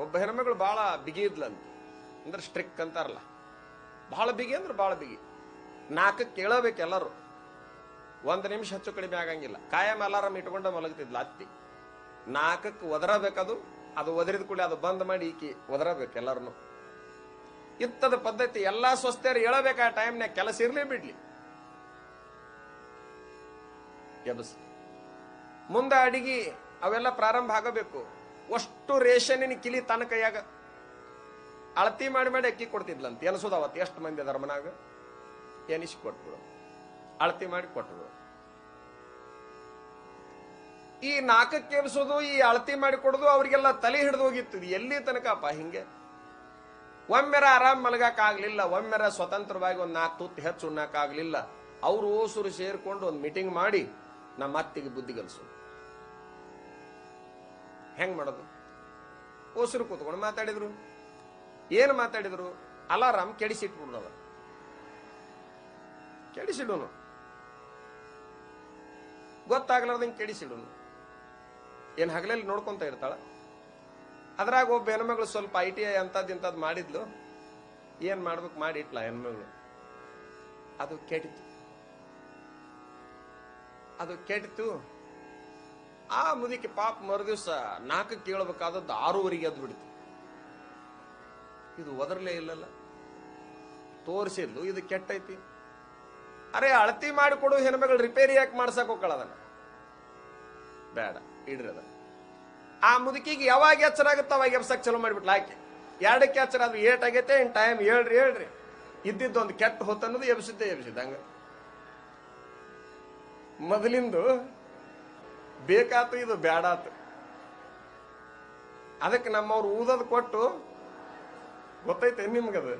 ಒಬ್ಬ ಹೆಣ್ಮಗಳು ಬಹಳ ಬಿಗಿ ಇದ್ಲಂತ. ಅಂದ್ರೆ ಸ್ಟ್ರಿಕ್ ಅಂತಾರಲ್ಲ. ಬಹಳ ಬಿಗಿ ಅಂದ್ರೆ ಬಹಳ ಬಿಗಿ. ನಾಲ್ಕಕ್ಕೆ ಕೇಳಬೇಕು ಎಲ್ಲರೂ. ಒಂದು ನಿಮಿಷ ಹೆಚ್ಚು ಕಡಿಮೆ ಆಗಂಗಿಲ್ಲ. ಕಾಯಂ ಅಲಾರಾಮ್ ಇಟ್ಕೊಂಡು ಮಲಗ್ತಿದ್ಲ ಅತ್ತಿ. ನಾಲ್ಕಕ್ಕೆ ಒದರಬೇಕದು ಅದು. ಒದರಿದ ಕೂಡಲೇ ಅದು ಬಂದ್ ಮಾಡಿ ಈಕಿ ಒದರಬೇಕು ಎಲ್ಲರನ್ನು ಇತ್ತದ ಪದ್ಧತಿ ಎಲ್ಲಾ ಸ್ವಸ್ಥರು ಹೇಳಬೇಕು ಆ ಟೈಮ್ನಾಗ ಕೆಲಸ ಇರ್ಲಿ ಬಿಡ್ಲಿ. ಎಬಸ್. ಮುಂದೆ ಅಡಿಗೆ ಅವೆಲ್ಲ ಪ್ರಾರಂಭ ಆಗಬೇಕು. ಅಷ್ಟು ರೇಷನಿನ ಕಿಲಿ ತನ್ನ ಕೈಯಾಗ. ಅಳತಿ ಮಾಡಿ ಮಾಡಿ ಅಕ್ಕಿ ಕೊಡ್ತಿದ್ಲಂತ. ಎನಸೋದು ಅವತ್ತು? ಎಷ್ಟು ಮಂದಿ ಅದಾರ ಮನಾಗ ಎನಿಸಿ ಕೊಟ್ಬಿಡು. ಅಳತಿ ಮಾಡಿ ಕೊಟ್ಬಿಡು. ಈ ನಾಲ್ಕಕ್ಕೆ ಎಬ್ಸೋದು ಈ ಅಳತಿ ಮಾಡಿ ಕೊಡೋದು, ಅವರಿಗೆಲ್ಲ ತಲೆ ಹಿಡಿದು ಹೋಗಿತ್ತು. ಎಲ್ಲಿ ತನಕಪ್ಪ ಹಿಂಗೆ? ಒಮ್ಮೆರ ಆರಾಮ್ ಮಲಗಕ್ ಆಗ್ಲಿಲ್ಲ ಒಮ್ಮೆರ ಸ್ವತಂತ್ರವಾಗಿ ಒಂದ್ ನಾಲ್ಕು ತುತ್ತು ಹೆಚ್ಚು ಉಣ್ಣಕ್ಕಾಗ್ಲಿಲ್ಲ. ಅವರು ಓಸುರು ಸೇರ್ಕೊಂಡು ಒಂದು ಮೀಟಿಂಗ್ ಮಾಡಿ ನಮ್ಮ ಅತ್ತಿಗೆ ಬುದ್ಧಿ ಕಲಿಸು. ಹೆಂಗ್ ಮಾಡೋದು? ಓಸರು ಕೂತ್ಕೊಂಡು ಮಾತಾಡಿದ್ರು. ಏನು ಮಾತಾಡಿದ್ರು? ಅಲಾರಾಮ್ ಕೆಡಿಸಿಟ್ಬಿಡ್ದವ. ಕೆಡಿಸಿಡೋನು. ಗೊತ್ತಾಗ್ಲಾರ್ದಂಗೆ ಕೆಡಿಸಿಡೋನು. ಏನು ಹಗಲಲ್ಲಿ ನೋಡ್ಕೊಂತ ಇರ್ತಾಳ? ಅದ್ರಾಗ ಒಬ್ಬ ಹೆಣ್ಮಗಳು ಸ್ವಲ್ಪ ಐ ಟಿ ಐ ಅಂತದ್ದು ಇಂಥದ್ದು ಮಾಡಿದ್ಲು. ಏನು ಮಾಡ್ಬೇಕು ಮಾಡಿಟ್ಲ ಹೆಣ್ಮಗಳು. ಅದು ಕೆಟ್ಟಿತು ಅದು ಕೆಟ್ಟಿತು ಆ ಮುದಿಕೆ ಪಾಪ ಮರುದಿವ್ಸ ನಾಲ್ಕು ಕೇಳಬೇಕಾದದ್ದು ಆರೂವರೆಗೆ ಎದ್ದು ಬಿಡ್ತು. ಇದು ಒದರ್ಲೇ ಇಲ್ಲಲ್ಲ. ತೋರಿಸಿದ್ಲು, ಇದು ಕೆಟ್ಟೈತಿ. ಅರೆ, ಅಳತಿ ಮಾಡಿಕೊಡು ಹೆಣ್ಮಗಳು ರಿಪೇರಿ ಯಾಕೆ ಮಾಡ್ಸಕ್ ಹೋಗ್ಕಳ ಅದನ್ನ? ಬೇಡ, ಇಡ್ರಿ ಅದನ್ನ. ಆ ಮುದುಕಿಗೆ ಯಾವಾಗ ಎಚ್ಚರ ಆಗುತ್ತೆ ಅವಾಗ ಎಬ್ಸಕ್ ಚಲೋ ಮಾಡಿಬಿಟ್ಲ ಆಕೆ. ಎರಡಕ್ಕೆ ಎಚ್ಚರ ಅದು ಏಟ್ ಆಗೈತೆ ಇನ್ ಟೈಮ್ ಹೇಳ್ರಿ ಹೇಳ್ರಿ ಇದ್ದಿದ್ದೊಂದು ಕೆಟ್ಟ ಹೊತ್ತನ್ನೋದು ಎಬ್ಸಿದ್ದೆ ಎಬ್ಸಿದ್ದಂಗ ಮೊದಲಿಂದು ಬೇಕಾತು ಇದು ಬೇಡಾತು ಅದಕ್ಕೆ ನಮ್ಮವ್ರು ಊದದ್ ಕೊಟ್ಟು ಗೊತ್ತೈತೆ ನಿಮ್ಗದು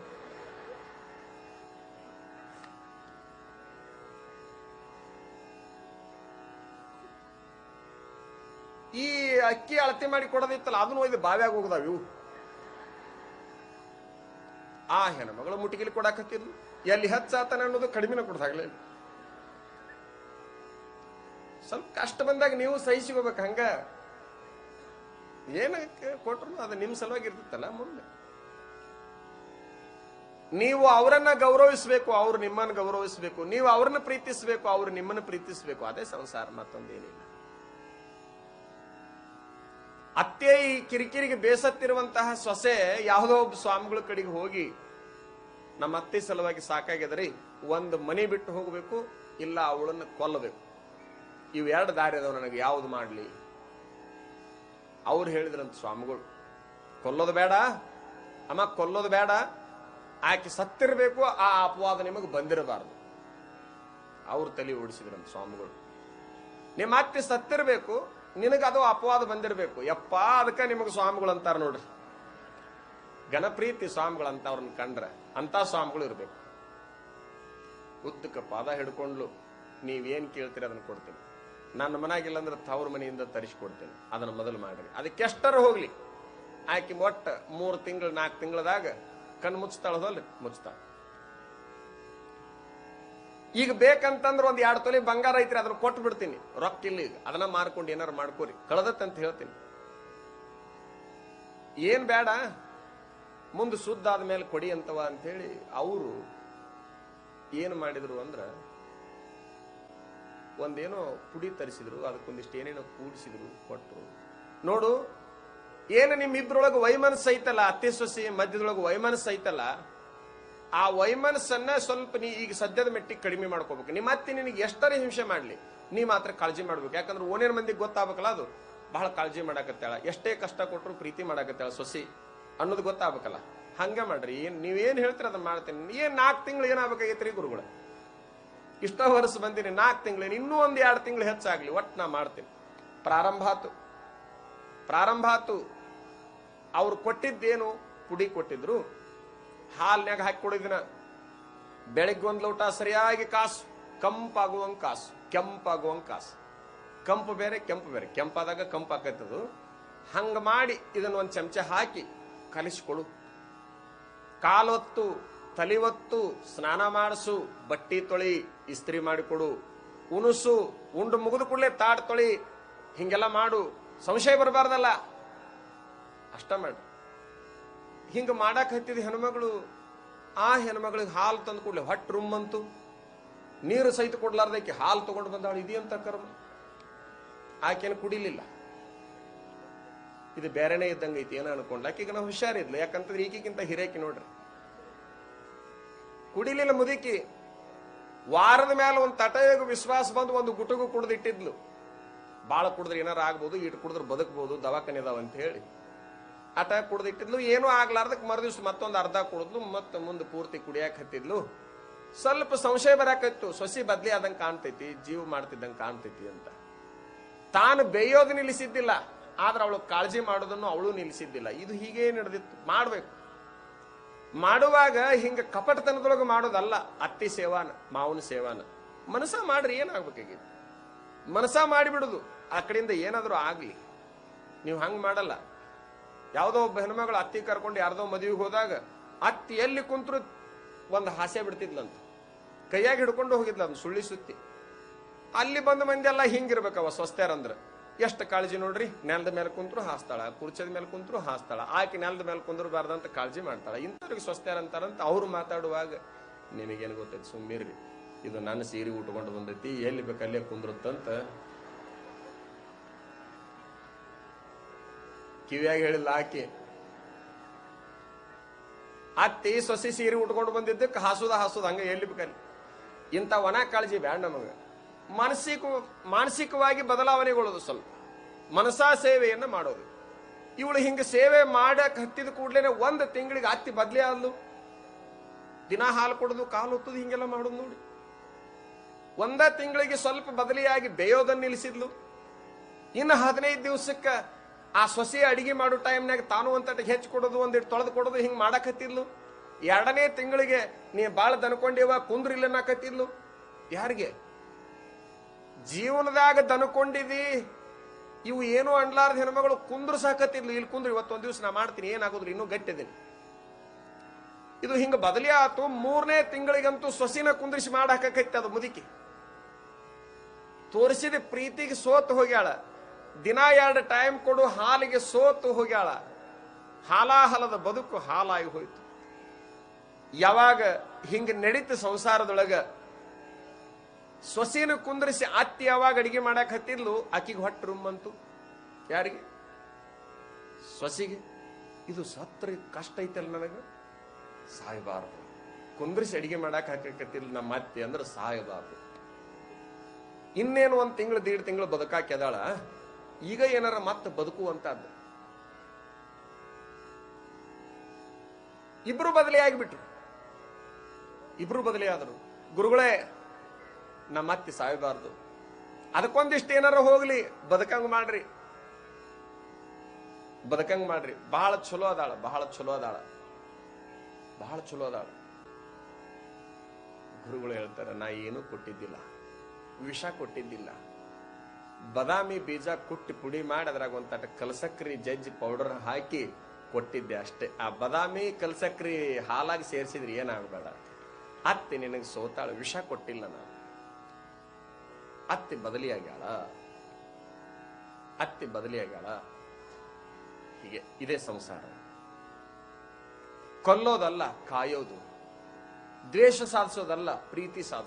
ಈ ಅಕ್ಕಿ ಅಳತೆ ಮಾಡಿ ಕೊಡೋದಿತ್ತಲ್ಲ, ಅದನ್ನು ಒಯ್ದು ಬಾವ್ಯಾಗ ಹೋಗದಾವ ಇವು. ಆ ಹೆಣ್ಮಗಳು ಮುಟ್ಟಿಗಿಲಿ ಕೊಡಾಕತ್ತಿದ್ಲು ಎಲ್ಲಿ ಹೆಚ್ಚಾತನ ಅನ್ನೋದು ಕಡಿಮೆನ ಕೊಡ್ದಾಗ್ಲೇ ಇಲ್ಲ. ಸ್ವಲ್ಪ ಕಷ್ಟ ಬಂದಾಗ ನೀವು ಸಹಿಸಿಕೋಬೇಕು, ಹಂಗ? ಏನ ಕೊಟ್ರು ಅದು ನಿಮ್ ಸಲುವಾಗಿ ಇರ್ತಿತ್ತಲ್ಲ ಮುಂದೆ. ನೀವು ಅವರನ್ನ ಗೌರವಿಸಬೇಕು, ಅವ್ರು ನಿಮ್ಮನ್ನ ಗೌರವಿಸಬೇಕು, ನೀವು ಅವ್ರನ್ನ ಪ್ರೀತಿಸಬೇಕು, ಅವ್ರು ನಿಮ್ಮನ್ನ ಪ್ರೀತಿಸಬೇಕು, ಅದೇ ಸಂಸಾರ, ಮತ್ತೊಂದೇನಿಲ್ಲ. ಅತ್ತೆ ಈ ಕಿರಿಕಿರಿಗೆ ಬೇಸತ್ತಿರುವಂತಹ ಸೊಸೆ ಯಾವುದೋ ಒಬ್ಬ ಸ್ವಾಮಿಗಳ ಕಡೆಗೆ ಹೋಗಿ, ನಮ್ಮ ಅತ್ತೆ ಸಲುವಾಗಿ ಸಾಕಾಗಿದ್ರಿ ಒಂದು ಮನೆ ಬಿಟ್ಟು ಹೋಗಬೇಕು, ಇಲ್ಲ ಅವಳನ್ನು ಕೊಲ್ಲಬೇಕು. ಇವು ಎರಡು ದಾರಿ ಅದಾವ ನನಗೆ ಯಾವುದು ಮಾಡಲಿ? ಅವ್ರು ಹೇಳಿದ್ರಂತ ಸ್ವಾಮಿಗಳು, ಕೊಲ್ಲೋದು ಬೇಡ, ಅಮ್ಮ ಕೊಲ್ಲೋದು ಬೇಡ, ಆಕೆ ಸತ್ತಿರಬೇಕು, ಆ ಅಪವಾದ ನಿಮಗೆ ಬಂದಿರಬಾರದು. ಅವ್ರು ತಲೆ ಓಡಿಸಿದ್ರಂತ ಸ್ವಾಮಿಗಳು. ನಿಮ್ಮ ಅತ್ತೆ ಸತ್ತಿರಬೇಕು, ನಿನಗೆ ಅದು ಅಪವಾದ ಬಂದಿರಬೇಕು. ಯಪ್ಪ, ಅದಕ್ಕೆ ನಿಮಗೆ ಸ್ವಾಮಿಗಳು ಅಂತಾರ ನೋಡ್ರಿ. ಗಣಪ್ರೀತಿ ಸ್ವಾಮಿಗಳು ಅಂತ ಅವ್ರನ್ನ ಕಂಡ್ರೆ ಅಂತ ಸ್ವಾಮಿಗಳು ಇರಬೇಕು. ಉದ್ದಕ್ಕೆ ಪಾದ ಹಿಡ್ಕೊಂಡ್ಲು, ನೀವೇನ್ ಕೇಳ್ತೀರಿ ಅದನ್ನ ಕೊಡ್ತೀನಿ. ನನ್ನ ಮನೆಯಾಗಿಲ್ಲ ಅಂದ್ರೆ ತವ್ರ ಮನೆಯಿಂದ ತರಿಸ್ಕೊಡ್ತೀನಿ. ಅದನ್ನ ಮೊದಲು ಮಾಡ್ರಿ. ಅದಕ್ಕೆ ಎಷ್ಟರ ಹೋಗ್ಲಿ. ಆಕಿ ಒಟ್ಟ ಮೂರು ತಿಂಗಳು ನಾಲ್ಕು ತಿಂಗಳದಾಗ ಕಣ್ಣು ಮುಚ್ತಾಳದಲ್ರಿ ಮುಚ್ತಾಳ. ಈಗ ಬೇಕಂತಂದ್ರೆ ಒಂದ್ ಎರಡು ತೊಲೆ ಬಂಗಾರ ಐತ್ರಿ ಅದನ್ನ ಕೊಟ್ಟು ಬಿಡ್ತೀನಿ ರೊಕ್ಕ ಇಲ್ಲ ಈಗ. ಅದನ್ನ ಮಾರ್ಕೊಂಡು ಏನಾರು ಮಾಡ್ಕೋರಿ. ಅಂತ ಹೇಳ್ತೀನಿ. ಏನ್ ಬೇಡ. ಮುಂದೆ ಶುದ್ಧ ಆದ್ಮೇಲೆ ಕೊಡಿ ಅಂತವ ಅಂತೇಳಿ ಅವರು ಏನು ಮಾಡಿದ್ರು ಅಂದ್ರ ಒಂದೇನೋ ಪುಡಿ ತರಿಸಿದ್ರು, ಅದಕ್ಕೊಂದಿಷ್ಟು ಏನೇನೋ ಕೂಡಿಸಿದ್ರು ಕೊಟ್ಟರು ನೋಡು, ಏನು ನಿಮ್ಮಿಬ್ರೊಳಗೆ ವೈಮನಸ್ಸು ಐತಲ್ಲ ಅತ್ತೆ ಸೊಸಿ ಮಧ್ಯದೊಳಗೆ ವೈಮನಸ್ಸು ಐತಲ್ಲ, ಆ ವೈಮನಸ್ಸನ್ನ ಸ್ವಲ್ಪ ನೀ ಈಗ ಸದ್ಯದ ಮೆಟ್ಟಿಗೆ ಕಡಿಮೆ ಮಾಡ್ಕೋಬೇಕು. ನಿಮ್ಮ ಅತ್ತೆ ನಿನಗೆ ಎಷ್ಟರ ಹಿಂಸೆ ಮಾಡಲಿ, ನೀ ಮಾತ್ರ ಕಾಳಜಿ ಮಾಡ್ಬೇಕು. ಯಾಕಂದ್ರೆ ಓನೇನ್ ಮಂದಿಗೆ ಗೊತ್ತಾಗಬೇಕಲ್ಲ ಅದು? ಬಹಳ ಕಾಳಜಿ ಮಾಡಾಕತ್ತಾಳ. ಎಷ್ಟೇ ಕಷ್ಟ ಕೊಟ್ಟರು ಪ್ರೀತಿ ಮಾಡಾಕತ್ತಾಳ ಸೊಸಿ. ಅನ್ನೋದು ಗೊತ್ತಾಗಬೇಕಲ್ಲ. ಹಂಗೆ ಮಾಡ್ರಿ. ಏನ್ ನೀವೇನು ಹೇಳ್ತೀರ ಅದನ್ನ ಮಾಡ್ತೀನಿ. ಏನು ನಾಲ್ಕು ತಿಂಗಳು ಏನಾಗಬೇಕಾಗೈತ್ರಿ ಗುರುಗಳ? ಇಷ್ಟ ವರ್ಷ ಬಂದಿನಿ, ನಾಲ್ಕು ತಿಂಗಳು ಇನ್ನೂ ಒಂದು ಎರಡು ತಿಂಗಳು ಹೆಚ್ಚಾಗ್ಲಿ, ಒಟ್ಟು ನಾ ಮಾಡ್ತೀನಿ. ಪ್ರಾರಂಭ ಆತು. ಪ್ರಾರಂಭ ಆತು. ಅವ್ರು ಕೊಟ್ಟಿದ್ದೇನು, ಪುಡಿ ಕೊಟ್ಟಿದ್ರು. ಹಾಲ್ನ್ಯಾಗ ಹಾಕಿ ಕೊಡಿದಿನ. ಬೆಳಿಗ್ಗೆ ಒಂದು ಲೋಟ ಸರಿಯಾಗಿ ಕಾಸು. ಕಂಪಾಗುವಂಗ ಕಾಸು, ಕೆಂಪಾಗುವಂಗ ಕಾಸು. ಕಂಪು ಬೇರೆ, ಕೆಂಪು ಬೇರೆ. ಕೆಂಪಾದಾಗ ಕಂಪು ಆಕೈತದು. ಹಂಗ ಮಾಡಿ ಇದನ್ನ ಒಂದು ಚಮಚ ಹಾಕಿ ಕಲಿಸ್ಕೊಳು. ಕಾಲೊತ್ತು ತಲಿವತ್ತು ಸ್ನಾನ ಮಾಡಿಸು, ಬಟ್ಟಿ ತೊಳಿ, ಇಸ್ತ್ರಿ ಮಾಡಿಕೊಡು ಉಣಸು, ಉಂಡು ಮುಗಿದು ಕೂಡಲೇ ತಾಡ್ ತೊಳಿ. ಹಿಂಗೆಲ್ಲ ಮಾಡು. ಸಂಶಯ ಬರಬಾರ್ದಲ್ಲ. ಅಷ್ಟ ಮಾಡಿ. ಹಿಂಗ ಮಾಡಕ್ ಹತ್ತಿದ ಹೆಣ್ಮಗಳು, ಆ ಹೆಣ್ಮಗಳಿಗೆ ಹಾಲು ತಂದು ಕೂಡಲೇ. ಹೊಟ್ಟು ರುಮ್ಮಂತು ನೀರು ಸಹಿತ ಕೊಡ್ಲಾರ್ದಕ್ಕೆ ಹಾಲು ತಗೊಂಡು ಬಂದಾಳು. ಇದೆಯಂತ ಕರ್ಮ? ಆಕೆನ ಕುಡಿಲಿಲ್ಲ. ಇದು ಬೇರೆನೇ ಇದ್ದಂಗೈತಿ. ಏನೋ ಅನ್ಕೊಂಡ್ಲಾಕೀಗ ನಾವು ಹುಷಾರಿದ್ಲು. ಯಾಕಂತಂದ್ರೆ ಈಗಿಗಿಂತ ಹಿರೇಕಿ ನೋಡ್ರಿ. ಕುಡಿಲಿಲ್ಲ ಮುದುಕಿ. ವಾರದ ಮೇಲೆ ಒಂದು ತಟಯೋಗ ವಿಶ್ವಾಸ ಬಂದು ಒಂದು ಗುಟುಗು ಕುಡ್ದಿಟ್ಟಿದ್ಲು. ಬಾಳ ಕುಡಿದ್ರೆ ಏನಾರ ಆಗ್ಬೋದು ಇಟ್ಟು ಕುಡಿದ್ರೆ ಬದುಕ್ಬೋದು, ದವಾಖಾನೆ ಇದಾವ ಅಂತ ಹೇಳಿ. ಆಟ ಕುಡ್ದಿಟ್ಟಿದ್ಲು, ಏನೂ ಆಗ್ಲಾರ್ದಕ್ಕೆ ಮರುದಿವ್ಸ ಮತ್ತೊಂದು ಅರ್ಧ ಕುಡಿದ್ಲು, ಮತ್ತೆ ಮುಂದೆ ಪೂರ್ತಿ ಕುಡಿಯಾಕ ಹತ್ತಿದ್ಲು. ಸ್ವಲ್ಪ ಸಂಶಯ ಬರಾಕತ್ತು, ಸೊಸಿ ಬದ್ಲಿ ಆದಂಗೆ ಕಾಣ್ತೈತಿ, ಜೀವ ಮಾಡ್ತಿದ್ದಂಗೆ ಕಾಣ್ತೈತಿ ಅಂತ. ತಾನು ಬೇಯೋದು ನಿಲ್ಲಿಸಿದ್ದಿಲ್ಲ, ಆದ್ರೆ ಅವಳು ಕಾಳಜಿ ಮಾಡೋದನ್ನು ಅವಳು ನಿಲ್ಲಿಸಿದ್ದಿಲ್ಲ. ಇದು ಹೀಗೆ ನಡೆದಿತ್ತು, ಮಾಡ್ಬೇಕು. ಮಾಡುವಾಗ ಹಿಂಗ ಕಪಟತನದೊಳಗೆ ಮಾಡೋದಲ್ಲ, ಅತ್ತಿ ಸೇವಾನ, ಮಾವನ ಸೇವಾನ. ಮನಸ ಮಾಡ್ರಿ, ಏನಾಗ್ಬೇಕಾಗಿತ್ತು? ಮನಸ ಮಾಡಿಬಿಡುದು, ಆ ಕಡೆಯಿಂದ ಏನಾದರೂ ಆಗ್ಲಿ. ನೀವು ಹಂಗ್ ಮಾಡಲ್ಲ. ಯಾವುದೋ ಒಬ್ಬ ಹೆಣ್ಮಗಳು ಅತ್ತಿ ಕರ್ಕೊಂಡು ಯಾರ್ದೋ ಮದುವೆಗೆ ಹೋದಾಗ, ಅತ್ತಿ ಎಲ್ಲಿ ಕುಂತರು ಒಂದು ಹಾಸ್ಯ ಬಿಡ್ತಿದ್ಲಂತ. ಕೈಯಾಗಿ ಹಿಡ್ಕೊಂಡು ಹೋಗಿದ್ಲ ಸುಳ್ಳಿ ಸುತ್ತಿ ಅಲ್ಲಿ ಬಂದ ಮಂದಿ ಎಲ್ಲ ಹಿಂಗಿರ್ಬೇಕವ, ಸ್ವಸ್ಥ್ಯರಂದ್ರ. ಎಷ್ಟು ಕಾಳಜಿ ನೋಡ್ರಿ? ನೆಲದ ಮೇಲೆ ಕುಂತ್ರು ಹಾಸ್ತಾಳ ಕುರ್ಚದ ಮೇಲೆ ಕುಂತ್ರು ಹಾಸ್ತಾಳ ಆಕೆ ನೆಲದ ಮೇಲೆ ಕುಂದ್ರಬಾರ್ದಂತ ಕಾಳಜಿ ಮಾಡ್ತಾಳ. ಇಂಥವ್ರಿಗೆ ಸ್ವಸ್ಥ್ಯರ ಅಂತಾರಂತ ಅವ್ರು ಮಾತಾಡುವಾಗ ನಿಮಗೇನು ಗೊತ್ತೈತಿ? ಸುಮ್ಮಿರ್ರಿ ಇದು ನನ್ನ ಸೀರೆ ಉಟ್ಕೊಂಡು ಬಂದೈತಿ, ಎಲ್ಲಿ ಬೇಕಲ್ಲೇ ಕುಂದ್ರುತ್ತಂತ ಕಿವಿಯಾಗಿ ಹೇಳಿಲ್ಲ ಆಕೆ. ಅತ್ತಿ ಸೊಸಿ ಸೀರೆ ಉಟ್ಕೊಂಡು ಬಂದಿದ್ದಕ್ಕೆ ಹಾಸುದ ಹಾಸುದ, ಹಂಗ ಎಲ್ಲಿ ಬೇಕಲ್ಲಿ ಇಂಥ ಒಣ ಕಾಳಜಿ ಬ್ಯಾಡ ನಮಗ. ಮಾನಸಿಕ ಮಾನಸಿಕವಾಗಿ ಬದಲಾವಣೆಗೊಳ್ಳೋದು ಸ್ವಲ್ಪ. ಮನಸಾ ಸೇವೆಯನ್ನು ಮಾಡೋದು. ಇವಳು ಹಿಂಗೆ ಸೇವೆ ಮಾಡಕ್ ಹತ್ತಿದ ಕೂಡ್ಲೇನೆ ಒಂದು ತಿಂಗಳಿಗೆ ಅತ್ತಿ ಬದ್ಲಿ ಆದ್ಲು. ದಿನ ಹಾಲು ಕೊಡೋದು, ಕಾಲು ಹೊತ್ತದು ಹಿಂಗೆಲ್ಲ ಮಾಡೋದು ನೋಡಿ. ಒಂದ ತಿಂಗಳಿಗೆ ಸ್ವಲ್ಪ ಬದಲಿಯಾಗಿ ಬೇಯೋದನ್ನು ನಿಲ್ಲಿಸಿದ್ಲು. ಇನ್ನು ಹದಿನೈದು ದಿವಸಕ್ಕೆ ಆ ಸೊಸೆ ಅಡಿಗೆ ಮಾಡೋ ಟೈಮ್ನಾಗ ತಾನು ಅಂತ ಹೆಚ್ಚು ಕೊಡೋದು ಒಂದಿಟ್ಟು ತೊಳೆದು ಕೊಡೋದು, ಹಿಂಗೆ ಮಾಡಕತ್ತಿದ್ಲು ಎರಡನೇ ತಿಂಗಳಿಗೆ ನೀ ಭಾಳ ದನ್ಕೊಂಡಿವ ಕುಂದ್ರಿಲ್ಲ ಯಾರಿಗೆ? ಜೀವನದಾಗ ದನ್ಕೊಂಡಿದಿ? ಇವು ಏನು ಅನ್ಲಾರ್ದ ಹೆಣ್ಮಗಳು ಕುಂದ್ರು ಸಾಕತ್ತಿರ್ಲಿ, ಇಲ್ಲಿ ಕುಂದ್ರು. ಇವತ್ತೊಂದು ದಿವಸ ನಾ ಮಾಡ್ತೀನಿ, ಏನಾಗೋದ್ರಿ ಇನ್ನೂ ಗಟ್ಟಿದ್ದೀನಿ ಇದು ಹಿಂಗ ಬದಲಿ ಮೂರನೇ ತಿಂಗಳಿಗಂತೂ ಸೊಸಿನ ಕುಂದ್ರಿಸಿ ಮಾಡಾಕೈತಿ ಅದು ಮುದುಕಿ. ತೋರಿಸಿದ ಪ್ರೀತಿಗೆ ಸೋತು ಹೋಗ್ಯಾಳ. ದಿನ ಎರಡು ಟೈಮ್ ಕೊಡು, ಹಾಲಿಗೆ ಸೋತು ಹೋಗ್ಯಾಳ. ಹಾಲಾಹಲದ ಬದುಕು ಹಾಲಾಗಿ ಹೋಯ್ತು. ಯಾವಾಗ ಹಿಂಗ ನಡೀತು ಸಂಸಾರದೊಳಗ ಸೊಸೆನ ಕುಂದ್ರಿಸಿ ಅತ್ತಿ ಯಾವಾಗ ಅಡಿಗೆ ಮಾಡಕ್ ಹತ್ತಿದ್ಲು? ಆಕಿಗೆ ರೂಮ್ ಬಂತು. ಯಾರಿಗೆ? ಸೊಸೆಗೆ. ಇದು ಸತ್ರ ಕಷ್ಟ ಐತಲ್ಲ ನನಗೆ. ಸಾಯಬಾರ್ದು. ಕುಂದ್ರಿಸಿ ಅಡಿಗೆ ಮಾಡಕ್ ಹಾಕಕತ್ತಿಲ್ಲ ನಮ್ಮ ಅತ್ತೆ ಅಂದ್ರೆ ಸಾಯಬಾರ್ದು. ಇನ್ನೇನು ಒಂದು ತಿಂಗಳು, ದೀಡ್ ತಿಂಗಳು ಬದುಕಾಕ್ಯದಾಳ ಈಗ ಏನಾರ ಮತ್ತೆ ಬದುಕುವಂತದ್ದು ಇಬ್ರು ಬದಲಿ ಆಗಿಬಿಟ್ರು. ಇಬ್ರು ಬದಲಿ ಆದರು. ಗುರುಗಳೇ ನಮ್ಮ ಅತ್ತಿ ಸಾಯಬಾರ್ದು. ಅದಕ್ಕೊಂದಿಷ್ಟು ಏನಾರ ಹೋಗ್ಲಿ, ಬದುಕಂಗ್ ಮಾಡ್ರಿ. ಬದುಕಂಗ್ ಮಾಡ್ರಿ. ಬಹಳ ಚಲೋ ಅದಾಳ ಬಹಳ ಚಲೋ ಅದಾಳ. ಬಹಳ ಚಲೋ ಅದಾಳ. ಗುರುಗಳು ಹೇಳ್ತಾರೆ, ನಾ ಏನೂ ಕೊಟ್ಟಿದ್ದಿಲ್ಲ. ವಿಷ ಕೊಟ್ಟಿದ್ದಿಲ್ಲ. ಬದಾಮಿ ಬೀಜ ಕುಟ್ಟಿ ಪುಡಿ ಮಾಡಿ ಅದ್ರಾಗ ಒಂದ್ ತಟ ಕಲಸಕ್ರಿ ಜಜ್ಜಿ ಪೌಡರ್ ಹಾಕಿ ಕೊಟ್ಟಿದ್ದೆ ಅಷ್ಟೇ. ಆ ಬದಾಮಿ ಕಲಸಕ್ರಿ ಹಾಲಾಗಿ ಸೇರಿಸಿದ್ರೆ ಏನಾಗಬೇಡ. ಅತ್ತೆ ನಿನಗೆ ಸೋತಾಳ, ವಿಷ ಕೊಟ್ಟಿಲ್ಲ ನಾನು. ಅತ್ತಿ ಬದಲಿಯಾಗ್ಯಾಳ ಅತ್ತಿ ಬದಲಿಯಾಗ್ಯಾಳ ಹೀಗೆ ಇದೇ ಸಂಸಾರ. ಕೊಲ್ಲೋದಲ್ಲ ಕಾಯೋದು. ದ್ವೇಷ ಸಾಧಿಸೋದಲ್ಲ ಪ್ರೀತಿ ಸಾಧಿಸೋದು.